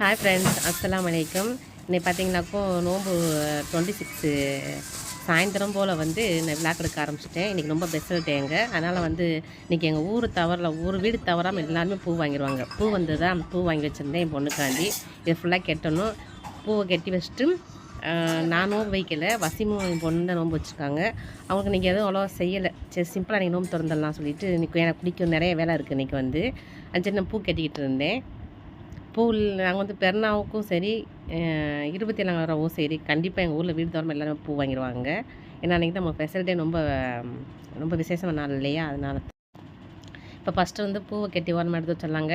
Hi friends அஸ்லாம் வலைக்கம் இன்னைக்கு பார்த்தீங்கன்னாக்கோ நோம்பு டுவெண்ட்டி சிக்ஸு சாயந்தரம் போல் வந்து நான் விளாக் எடுக்க ஆரம்பிச்சிட்டேன். இன்றைக்கி ரொம்ப பெஸ்ட் டேங்க அதனால் வந்து இன்றைக்கி எங்கள் ஊர் தவறில் ஊர் வீடு தவறாமல் எல்லாருமே பூ வாங்கிடுவாங்க பூ வந்து தான் பூ வாங்கி வச்சுருந்தேன் என் பொண்ணுக்காண்டி. இதை ஃபுல்லாக கெட்டணும். பூவை கட்டி வச்சுட்டு நான் நோம்பு வைக்கல. வசிமும் என் பொண்ணு தான் நோம்பு வச்சுருக்காங்க. அவங்களுக்கு இன்றைக்கி எதுவும் அவ்வளோவா செய்யலை. சரி சிம்பிளாக நீங்கள் நோம்பு திறந்துடலாம் சொல்லிட்டு இன்றைக்கி எனக்கு பிடிக்கும் நிறைய வேலை இருக்குது இன்றைக்கி வந்து. அஞ்சு நான் பூ கட்டிக்கிட்டு இருந்தேன். பூவில் நாங்கள் வந்து பெருநாவுக்கும் சரி இருபத்தி ஏழாம் வரவும் சரி கண்டிப்பாக எங்கள் ஊரில் வீடு தோறும் எல்லாருமே பூ வாங்கிடுவாங்க. ஏன்னா அன்றைக்கி தான் நம்ம ஃபெசிலிட்டே ரொம்ப ரொம்ப விசேஷமான நாள் இல்லையா? அதனால இப்போ ஃபஸ்ட்டு வந்து பூவை கட்டி ஓரமாக எடுத்து வச்சிடலாங்க.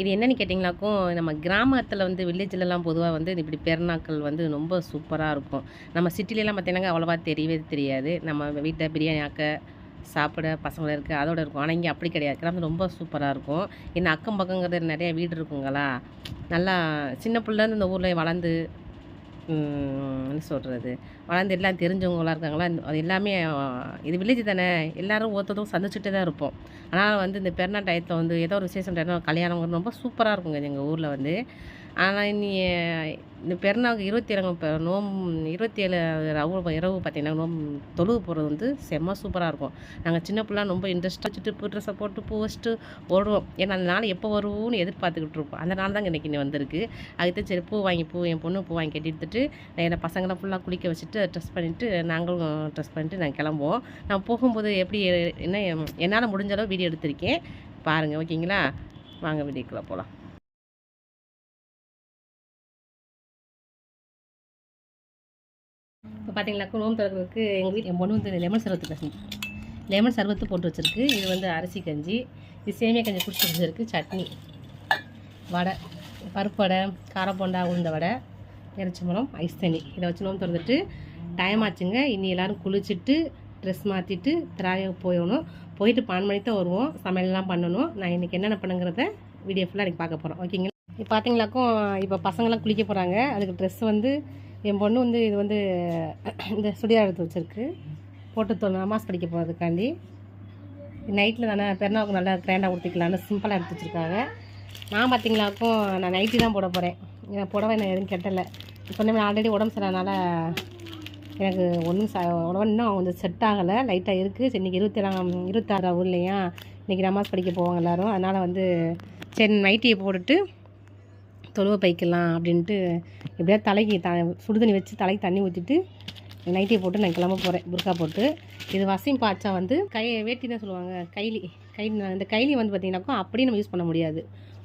இது என்னென்னு கேட்டிங்கனாக்கும் நம்ம கிராமத்தில் வந்து வில்லேஜ்லலாம் பொதுவாக வந்து இப்படி பெருநாட்கள் வந்து ரொம்ப சூப்பராக இருக்கும். நம்ம சிட்டிலலாம் பார்த்தீங்கன்னா அவ்வளோவா தெரியவே தெரியாது. நம்ம வீட்டில் பிரியாணி ஆக்க சாப்பிட பசங்க இருக்குது அதோட இருக்கும். ஆனால் இங்கே அப்படி கிடையாது. கிராமம் ரொம்ப சூப்பராக இருக்கும். இன்னும் அக்கம் பக்கங்கிறது நிறைய வீடு இருக்குங்களா? நல்லா சின்ன பிள்ளைந்து இந்த ஊரில் வளர்ந்து என்ன சொல்கிறது வளர்ந்து எல்லாம் தெரிஞ்சவங்களாம் இருக்காங்களா? அது எல்லாமே இது வில்லேஜ் தானே. எல்லாரும் ஒருத்தரும் சந்திச்சுட்டே தான் இருப்போம். ஆனால் வந்து இந்த பெருநா டயத்தில் வந்து ஏதோ ஒரு விசேஷம் டயத்தில் கல்யாணம் ரொம்ப சூப்பராக இருக்குங்க. எங்கள் ஊரில் வந்து ஆனால் இனி இந்த பெருநாளுக்கு இருபத்தி ஏழு இப்போ நோம் இருபத்தி ஏழு இரவு இரவு பார்த்தீங்கன்னா நோம் தொழுவு போகிறது வந்து செம்ம சூப்பராக இருக்கும். நாங்கள் சின்ன பிள்ளை ரொம்ப இன்ட்ரெஸ்ட்டாக வச்சுட்டு பூ ட்ரெஸ்ஸை போட்டு பூ வச்சுட்டு ஓடுவோம். ஏன்னா அந்த நாள் எப்போ வருவோம்னு எதிர்பார்த்துக்கிட்டு இருப்போம். அந்த நாள் தாங்க இன்றைக்கி வந்திருக்கு. அதுக்கு சரி பூ வாங்கி பூ என் பொண்ணு பூ வாங்கி கட்டி எடுத்துட்டு என்ன பசங்களை ஃபுல்லாக குளிக்க வச்சுட்டு ட்ரெஸ் பண்ணிவிட்டு நாங்களும் ட்ரெஸ் பண்ணிவிட்டு நாங்கள் கிளம்புவோம். நான் போகும்போது எப்படி என்ன என்னால் முடிஞ்ச அளவு வீடியோ எடுத்திருக்கேன். பாருங்கள் ஓகேங்களா வாங்க வீடியோக்குள்ளே போகலாம் இப்போ பார்த்தீங்களா நோம்பு திறக்கிறதுக்கு எங்கள் வீட்டு என் பொண்ணு வந்து லெமன் சர்வத்து கஞ்சி லெமன் சர்வத்து போட்டு வச்சுருக்கு. இது வந்து அரிசி கஞ்சி இது சேமியா கஞ்சி குடிச்சு வச்சுருக்கு சட்னி வடை பருப்பு வடை காரப்போண்டா உளுந்த வடை இறைச்சி மரம் ஐஸ் தண்ணி. இதை வச்சு நோம்பு திறந்துட்டு டைம் ஆச்சுங்க. இனி எல்லோரும் குளிச்சுட்டு ட்ரெஸ் மாற்றிட்டு திராய போயணும். போயிட்டு பான் மணி தான் வருவோம். சமையல்லாம் பண்ணணும். நான் இன்றைக்கி என்னென்ன பண்ணுங்கிறத வீடியோ ஃபுல்லாக எனக்கு பார்க்க போகிறோம் ஓகேங்களா இப்போ பார்த்தீங்களாக்கும் இப்போ பசங்களாம் குளிக்க போகிறாங்க அதுக்கு ட்ரெஸ் வந்து என் பொண்ணு வந்து இது வந்து இந்த சுடிதார் எடுத்து வச்சுருக்கு. போட்டு தோல் நமாஸ் படிக்க போகிறதுக்காண்டி நைட்டில் தானே பெருநாளுக்கு நல்லா கிராண்டாக கொடுத்துக்கலான்னு சிம்பிளாக எடுத்து வச்சுருக்காங்க. நான் பார்த்தீங்களாக்கும் நான் நைட்டி தான் போட போகிறேன் எனக்கு புடவை நான் எதுவும் கெட்டலை. இப்போ நம்ம ஆல்ரெடி உடம்பு சரியாதனால எனக்கு ஒன்றும் ச உடம்பு இன்னும் கொஞ்சம் செட் ஆகலை. லைட்டாக இருக்குது சரி இன்றைக்கி இருபத்தேழாம் இருபத்தாறாவும் இல்லையா? இன்றைக்கி நமாஸ் படிக்க போவாங்க எல்லோரும். அதனால் வந்து சரி நைட்டியை போட்டுட்டு தொழுவை பைக்கலாம் அப்படின்ட்டு எப்படியா தலைக்கு த சுடுதண்ணி வச்சு தலைக்கு தண்ணி ஊற்றிட்டு நைட்டியை போட்டு நான் கிளம்ப போகிறேன் புர்கா போட்டு. இது வசிம் பாச்சா வந்து கை வேட்டி தான் சொல்லுவாங்க. கைலி கை இந்த கைலி வந்து பார்த்திங்கனாக்கா அப்படியே நம்ம யூஸ் பண்ண முடியாது.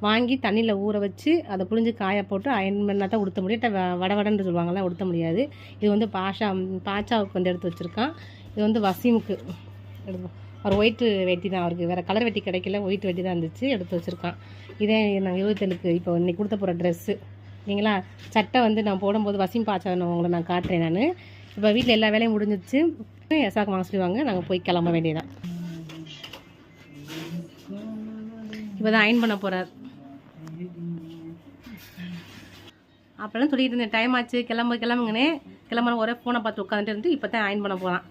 வாங்கி தண்ணியில் ஊற வச்சு அதை புழிஞ்சு காய போட்டு அயன் பண்ணால் தான் உடுத்த முடியும். வட வடன்னு சொல்லுவாங்கள்ல உடுத்த முடியாது. இது வந்து பாஷா பாச்சாவுக்கு வந்து எடுத்து வச்சுருக்கான். இது வந்து வசீமுக்கு. எடுத்து அவர் ஒயிட்டு வெட்டி தான் அவருக்கு வேறு கலர் வெட்டி கிடைக்கல ஒயிட் வெட்டி தான் இருந்துச்சு எடுத்து வச்சுருக்கான். இதே நாங்கள் இருபத்தேழுக்கு இப்போ இன்னைக்கு கொடுத்த போகிற ட்ரெஸ்ஸு சரிங்களா சட்டை வந்து நான் போடும்போது வசிம் பாச்சா உங்களை நான் காட்டுறேன் நான். இப்போ வீட்டில் எல்லா வேலையும் முடிஞ்சிச்சு. எசாக்கு வாங்க சொல்லுவாங்க நாங்கள் போய் கிளம்ப வேண்டியதான் இப்போ தான் அயன் பண்ண போகிறார் அப்போல்லாம் சொல்லிட்டு இருந்தேன் டைம் ஆச்சு கிளம்பு கிளம்புங்கன்னே கிளம்புற ஒரே ஃபோனை பார்த்து உட்காந்துட்டு இருந்து இப்போ தான் அயன் பண்ண போகிறான்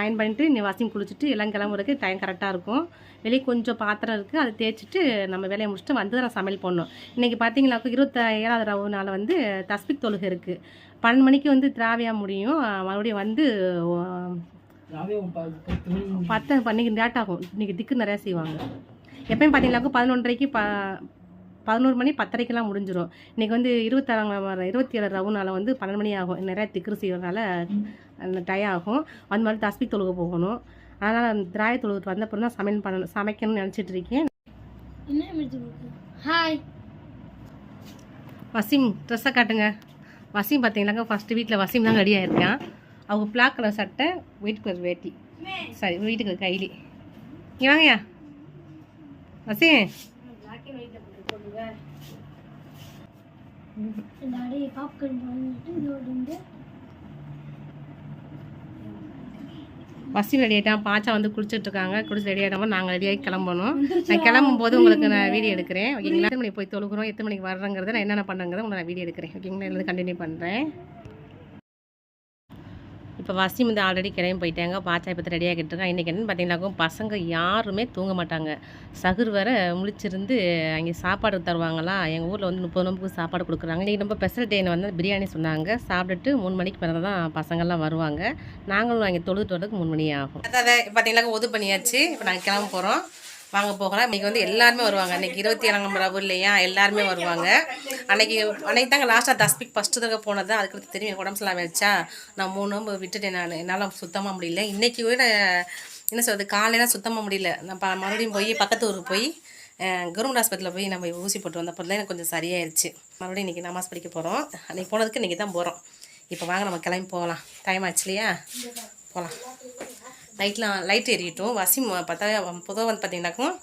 அயன் பண்ணிட்டு நீ வாஷிங் குளிச்சுட்டு எல்லாம் கிளம்புறதுக்கு டைம் கரெக்டாக இருக்கும். வெளியே கொஞ்சம் பாத்திரம் இருக்குது அதை தேய்ச்சிட்டு நம்ம வேலையை முடிச்சுட்டு வந்து தான் நான் சமையல் பண்ணணும் இன்றைக்கி பார்த்தீங்கன்னாக்கா இருபத்தி ஏழாவது ரவு நாள் வந்து தஸ்பிக் தொழுகை இருக்குது பன்னெண்டு மணிக்கு வந்து திராவியாக முடியும். மறுபடியும் வந்து பத்து பண்ணிக்கு லேட் ஆகும் இன்றைக்கி திக்கு நிறையா செய்வாங்க. எப்பயும் பார்த்தீங்கன்னாக்கா பதினொன்றரைக்கு ப பதினோரு மணி பத்தரைக்கெல்லாம் முடிஞ்சிடும் இன்றைக்கி வந்து இருபத்தாறாம் இருபத்தி ஏழு ரவுனால வந்து பன்னெண்டு மணி ஆகும். நிறையா திக்ரு செய்யறதுனால அந்த டயம் ஆகும். அந்த மாதிரி தஸ்பிக் தொழுக போகணும். அதனால் அந்த திராய தொழுகத்துக்கு வந்த அப்புறம் தான் சமையல் பண்ணணும் சமைக்கணும்னு நினச்சிட்டு இருக்கேன். ஹாய் வசீம் ட்ரெஸ்ஸை காட்டுங்க. வசீம் பார்த்தீங்கன்னாக்கா ஃபஸ்ட்டு வீட்டில் வசீம் தான் ரெடியாக இருக்கான் அவங்க பிளாக் கலர் சட்டை ஒயிட் கலர் வேட்டி. சரி வீட்டுக்கு கைலி. இங்கே வாங்கயா வசீம். டாடி பாப்கார்ன் பண்ணிட்டு இதோட வந்து. வசீம் ரெடி ஆகிட்டான் பாச்சா வந்து குளிச்சுட்டு இருக்காங்க. குளிச்சு ரெடி ஆகிட்டோம் நாங்கள் ரெடியாகி கிளம்பணும். நான் கிளம்பும் போது உங்களுக்கு நான் வீடியோ எடுக்கிறேன் ஓகேங்களா எத்தனை மணிக்கு போய் தொழுகிறோம் எத்தனை மணிக்கு வர்றங்கிறத நான் என்னென்ன பண்ணுங்கிறத உங்களுக்கு நான் வீடியோ எடுக்கிறேன். ஓகேங்களா இருந்து கண்டினியூ பண்ணுறேன் இப்போ வசிம் வந்து ஆல்ரெடி கிளம்பி போயிட்டாங்க. பாச்சா இப்போ ரெடி ஆகிட்டு இருக்கான் இன்றைக்கி என்னென்னு பார்த்தீங்கன்னாக்கும் பசங்க யாருமே தூங்க மாட்டாங்க. சகுர் வேற முழிச்சிருந்து அங்கே சாப்பாடு தருவாங்களாம் எங்கள் ஊரில் வந்து முப்பது நம்புக்கு சாப்பாடு கொடுக்குறாங்க. இன்றைக்கி ரொம்ப ஸ்பெஷல் டேன்னு வந்து பிரியாணி சொன்னாங்க. சாப்பிட்டுட்டு மூணு மணிக்கு பிறகு தான் பசங்கள்லாம் வருவாங்க. நாங்களும் அங்கே தொழுது வரதுக்கு மூணு மணி ஆகும். அதாவது பார்த்தீங்கன்னா ஒது பண்ணியாச்சு இப்போ நாங்கள் கிளம்ப போகிறோம் வாங்க போகலாம். இன்றைக்கி வந்து எல்லாருமே வருவாங்க. இன்றைக்கி இருபத்தி ஏழாம் ரவு இல்லையா? எல்லாருமே வருவாங்க. அன்றைக்கி அன்றைக்கி தாங்க லாஸ்ட்டாக தஸ்பிக் ஃபஸ்ட்டு தடவை போனது. அதுக்கு தெரியும் உடம்பு சரியில்லாம வச்சா நான் மூணு நோம்பு விட்டுட்டேன் நான். என்னால் சுத்தமாக முடியல. இன்றைக்கி விட என்ன சொல்கிறது காலையில் சுத்தமாக முடியல. நான் ப- மறுபடியும் போய் பக்கத்து ஊருக்கு போய் கவர்மெண்ட் ஹாஸ்பிட்டலில் போய் நம்ம ஊசி போட்டு வந்தப்போ தான் எனக்கு கொஞ்சம் சரியாயிருச்சு. மறுபடியும் இன்றைக்கி நமாஸ் படிக்க போகிறோம் அன்றைக்கி போனதுக்கு இன்றைக்கி தான் போகிறோம் இப்போ வாங்க நம்ம கிளம்பி போகலாம். டைம் ஆச்சு இல்லையா? போகலாம் லைட்லாம் லைட் எரியட்டும் வசிம் பார்த்தா பொதுவாக வந்து பார்த்தீங்கன்னாக்கும்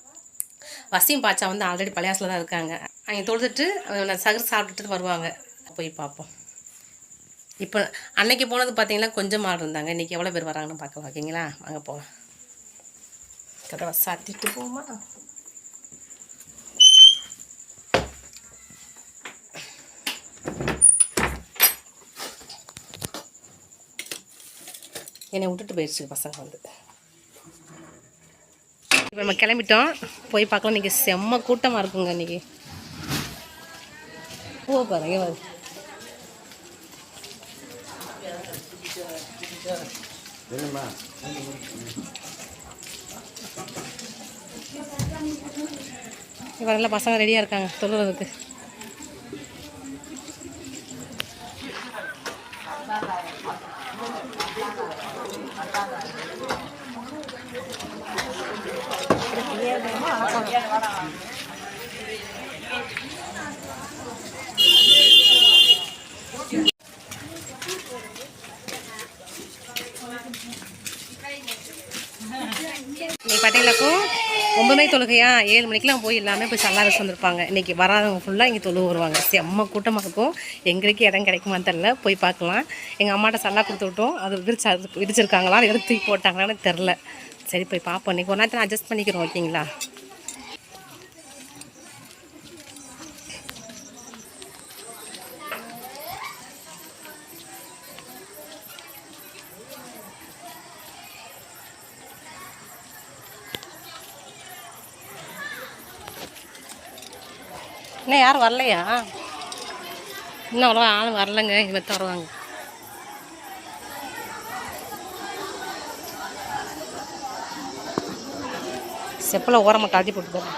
வசிம் பாச்சா வந்து ஆல்ரெடி பழையாசில் தான் இருக்காங்க. அங்கே தொழுதுட்டு அஹ் சகர் சாப்பிட்டுட்டு வருவாங்க. போய் பார்ப்போம் இப்போ அன்னைக்கு போனது பார்த்தீங்கன்னா கொஞ்சம் ஆள் இருந்தாங்க. இன்றைக்கி எவ்வளோ பேர் வராங்கன்னு பார்க்கலாம். ஓகேங்களா? அங்கே போகலாம் கதவை சாத்திட்டு போமா. என்னை விட்டுட்டு போயிடுச்சு பசங்க வந்து. இப்போ நம்ம கிளம்பிட்டோம். போய் பார்க்கலாம். இன்றைக்கி செம்ம கூட்டமாக இருக்குங்க இன்றைக்கி பூவை பாருங்க பாரு. இவரெல்லாம் பசங்க ரெடியாக இருக்காங்க. தொழுறதுக்கு. இன்னைக்கு பார்த்தீங்கன்னாக்கும் ஒன்பது மணி தொழுகையா ஏழு மணிக்கெலாம் போய் எல்லாமே போய் சல்லாரசு வந்திருப்பாங்க இன்னைக்கு வராதவங்க ஃபுல்லாக இங்கே தொழுவு வருவாங்க. செம்ம கூட்டமாக இருக்கும். எங்களுக்கு இடம் கிடைக்குமான்னு தெரில போய் பார்க்கலாம். எங்கள் அம்மாட்ட சல்லா கொடுத்து விட்டோம். அது விரிச்சா விரிச்சிருக்காங்களா? எடுத்து தூக்கி போட்டாங்களான்னு தெரில சரி போய் பார்ப்போம். இன்னைக்கு ஒரு நேரத்தில் அட்ஜஸ்ட் பண்ணிக்கிறோம் ஓகேங்களா இன்னும் யாரும் வரலையா? இன்னும் அவ்வளோ ஆளும் வரலைங்க இவன் வருவாங்க. செப்பில் ஓரமாக கழட்டி போட்டு போகிறேன்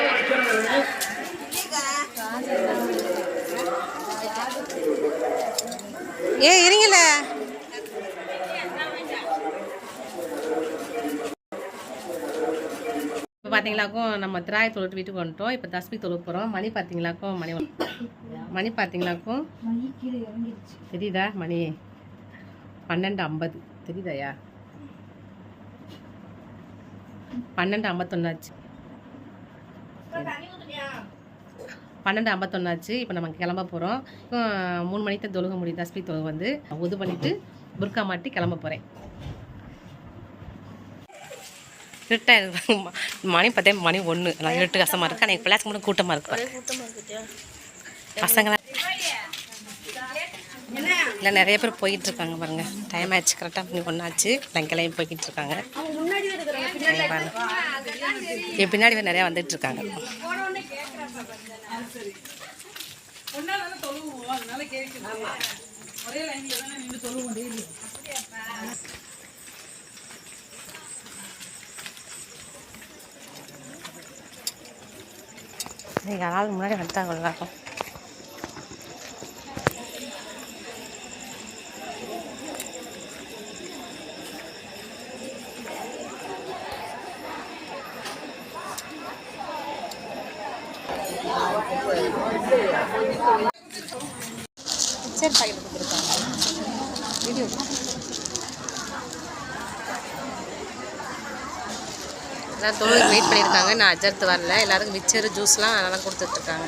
இப்போ பார்த்தீங்களாக்கும் நம்ம திராய தொழுட்டு வீட்டுக்கு வந்துட்டோம். இப்போ தஸ்பி தொழுக போகிறோம் மணி பார்த்தீங்களாக்கும் மணி மணி பார்த்தீங்களாக்கும் தெரியுதா மணி? பன்னெண்டு ஐம்பது. தெரியுதாயா? பன்னெண்டு ஐம்பத்தொன்னாச்சு பன்னெண்டு ஐம்பத்தொன்னாச்சு இப்போ நம்ம கிளம்ப போகிறோம் மூணு மணிக்கு தான் தொழுக முடியும் தஸ்பி தொழுக வந்து. உது பண்ணிவிட்டு புர்கா மாட்டி கிளம்ப போகிறேன் இருக்கு. மணி பார்த்தே மணி ஒன்று எல்லாம் இருட்டு கஷ்டமாக இருக்கு. ஆனால் பிள்ளைக்கு மட்டும் கூட்டமாக இருக்கு பசங்களாம் இல்லை நிறைய பேர் போயிட்டு இருக்காங்க பாருங்க. டைம் ஆச்சு கரெக்டாக பண்ணி ஒன்றாச்சு எல்லாம் போய்கிட்டு இருக்காங்க. இங்க என் பின்னாடி வேற நிறையா வந்துட்டு இருக்காங்க. இன்னைக்கு நாள் முன்னாடி வந்துட்டாங்க எல்லாருக்கும் சரி பாக்கெட் கொடுத்துருக்காங்க. வீடியோ எல்லாம் தொழுவுக்கு வெயிட் பண்ணியிருக்காங்க. நான் அஜர்த்து வரல. எல்லாருக்கும் மிச்சர் ஜூஸ்லாம் அதெல்லாம் கொடுத்துட்ருக்காங்க